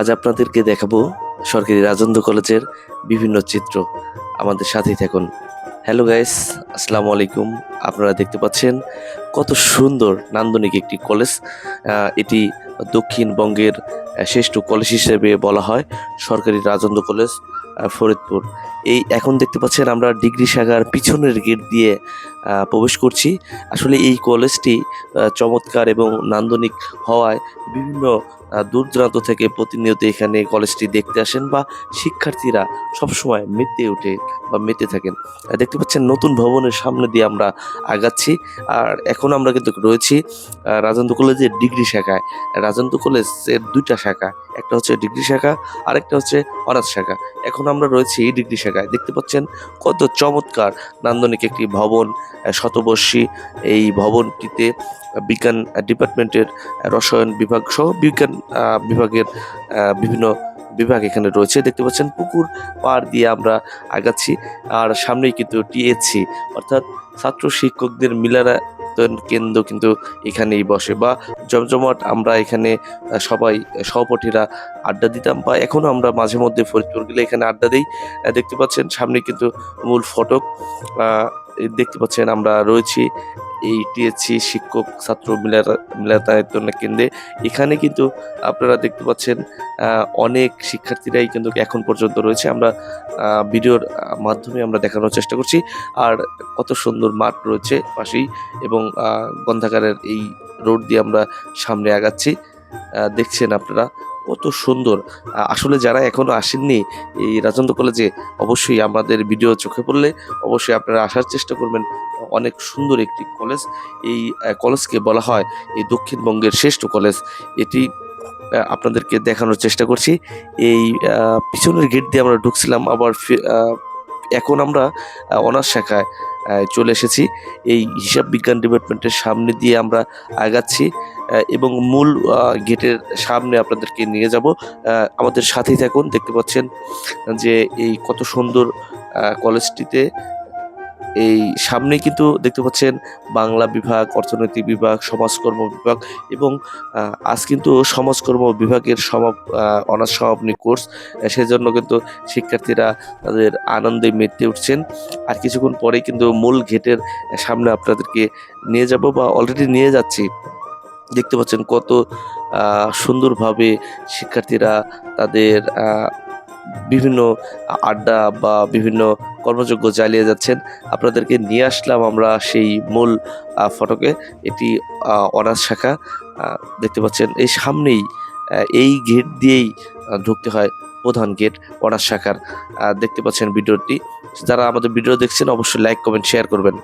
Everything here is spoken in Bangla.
আজ আপনাদেরকে দেখাবো সরকারি রাজেন্দ্র কলেজের বিভিন্ন চিত্র। আমাদের সাথেই থাকুন। হ্যালো গাইস আসসালামু আলাইকুম। আপনারা দেখতে পাচ্ছেন কত সুন্দর নান্দনিক একটি কলেজ। এটি দক্ষিণবঙ্গের শ্রেষ্ঠ কলেজ হিসেবে বলা হয় সরকারি রাজেন্দ্র কলেজ। ফরিদপুর। এই এখন দেখতে পাচ্ছেন আমরা ডিগ্রি শাখার পিছনের গেট দিয়ে প্রবেশ করছি। আসলে এই কলেজটি চমৎকার এবং নান্দনিক হওয়ায় বিভিন্ন দূর দূরান্ত থেকে প্রতিনিয়ত এখানে কলেজটি দেখতে আসেন বা শিক্ষার্থীরা সবসময় মেতে ওঠে বা মেতে থাকেন। দেখতে পাচ্ছেন নতুন ভবনের সামনে দিয়ে আমরা আগাচ্ছি। আর এখন আমরা কিন্তু রয়েছি রাজেন্দ্র কলেজের ডিগ্রি শাখায়। রাজেন্দ্র কলেজের দুইটা শাখা, একটা হচ্ছে ডিগ্রি শাখা, আরেকটা হচ্ছে অনার্স শাখা। এখন আমরা রয়েছি এই ডিগ্রি শাখায়। দেখতে পাচ্ছেন কত চমৎকার নান্দনিক একটি ভবন শতবর্ষী এই ভবনটিতে বিজ্ঞান ডিপার্টমেন্টের রসায়ন বিভাগ সহ বিজ্ঞান বিভাগের বিভিন্ন বিভাগ এখানে রয়েছে। দেখতে পাচ্ছেন পুকুর পাড় দিয়ে আমরা আগাচ্ছি। আর সামনেই কিন্তু টিএসসি অর্থাৎ ছাত্র শিক্ষকদের মিলারায়তন কেন্দ্র কিন্তু এখানেই বসে। বা জমজমাট আমরা এখানে সবাই সহপাঠীরা আড্ডা দিতাম বা এখনও আমরা মাঝে মধ্যে ফরিদপুর গেলে এখানে আড্ডা দিই। দেখতে পাচ্ছেন সামনে কিন্তু মূল ফটক। দেখতে পাচ্ছেন আমরা রয়েছি এই টিএসসি শিক্ষক ছাত্র মিলাতায়তন কেন্দ্রে। এখানে কিন্তু আপনারা দেখতে পাচ্ছেন অনেক শিক্ষার্থীরাই কিন্তু এখন পর্যন্ত রয়েছে। আমরা ভিডিওর মাধ্যমে আমরা দেখানোর চেষ্টা করছি। আর কত সুন্দর মাঠ রয়েছে পাশেই এবং আহ, গ্রন্থাগারের এই রোড দিয়ে আমরা সামনে আগাচ্ছি। দেখছেন আপনারা কত সুন্দর। আসলে যারা এখনও আসেননি, এই রাজেন্দ্র কলেজে অবশ্যই আমাদের ভিডিও চোখে পড়লে অবশ্যই আপনারা আসার চেষ্টা করবেন। অনেক সুন্দর একটি কলেজ। এই কলেজকে বলা হয় এই দক্ষিণবঙ্গের শ্রেষ্ঠ কলেজ। এটি আপনাদেরকে দেখানোর চেষ্টা করছি। এই পিছনের গেট দিয়ে আমরা ঢুকছিলাম, আবার এখন আমরা অনার্স শাখায় চলে এসেছি। এই হিসাব বিজ্ঞান ডিপার্টমেন্টের সামনে দিয়ে আমরা আগাচ্ছি এবং মূল গেটের সামনে আপনাদেরকে নিয়ে যাব। আমাদের সাথেই থাকুন। দেখতে পাচ্ছেন যে এই কত সুন্দর কলেজটিতে এই সামনে কিন্তু দেখতে পাচ্ছেন বাংলা বিভাগ, অর্থনৈতিক বিভাগ, সমাজকর্ম বিভাগ এবং আজ কিন্তু সমাজকর্ম বিভাগের সমাপ অনার্স সমাপনী কোর্স। সেজন্য কিন্তু শিক্ষার্থীরা তাদের আনন্দে মেতে উঠছেন। আর কিছুক্ষণ পরেই কিন্তু মূল গেটের সামনে আপনাদেরকে নিয়ে যাব বা অলরেডি নিয়ে যাচ্ছি। দেখতে পাচ্ছেন কত সুন্দরভাবে শিক্ষার্থীরা তাদের বিভিন্ন আড্ডা বা বিভিন্ন কর্মযোগ্য চালিয়ে যাচ্ছেন। আপনাদেরকে নিয়ে আসলাম আমরা সেই মূল ফটকে এটি অনার্স শাখা। দেখতে পাচ্ছেন এই সামনেই এই গেট দিয়েই ঢুকতে হয় প্রধান গেট অনার্স শাখার। দেখতে পাচ্ছেন ভিডিওটি। যারা আমাদের ভিডিও দেখছেন অবশ্যই লাইক, কমেন্ট, শেয়ার করবেন।